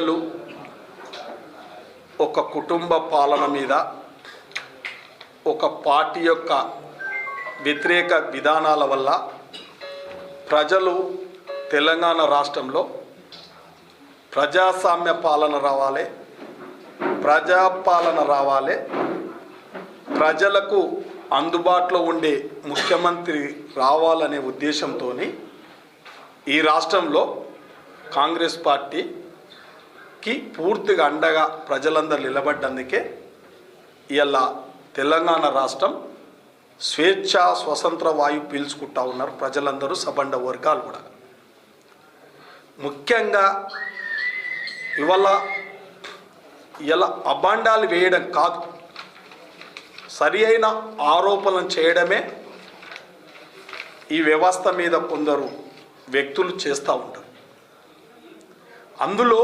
ప్రజలు ఒక కుటుంబ పాలన మీద ఒక పార్టీ యొక్క వ్యతిరేక విధానాల వల్ల ప్రజలు తెలంగాణ రాష్ట్రంలో ప్రజాస్వామ్య పాలన రావాలి ప్రజాపాలన రావాలి ప్రజలకు అందుబాటులో ఉండే ముఖ్యమంత్రి రావాలనే ఉద్దేశంతో ఈ రాష్ట్రంలో కాంగ్రెస్ పార్టీ కి పూర్తిగా అండగా ప్రజలందరూ నిలబడ్డందుకే ఇలా తెలంగాణ రాష్ట్రం స్వేచ్ఛ స్వతంత్ర వాయువు పీల్చుకుంటా ఉన్నారు ప్రజలందరూ సబండ వర్గాలు కూడా. ముఖ్యంగా ఇవాళ ఇలా అబాండాలు వేయడం కాదు. సరి అయిన ఆరోపణలు చేయడమే ఈ వ్యవస్థ మీద కొందరు వ్యక్తులు చేస్తూ ఉంటారు. అందులో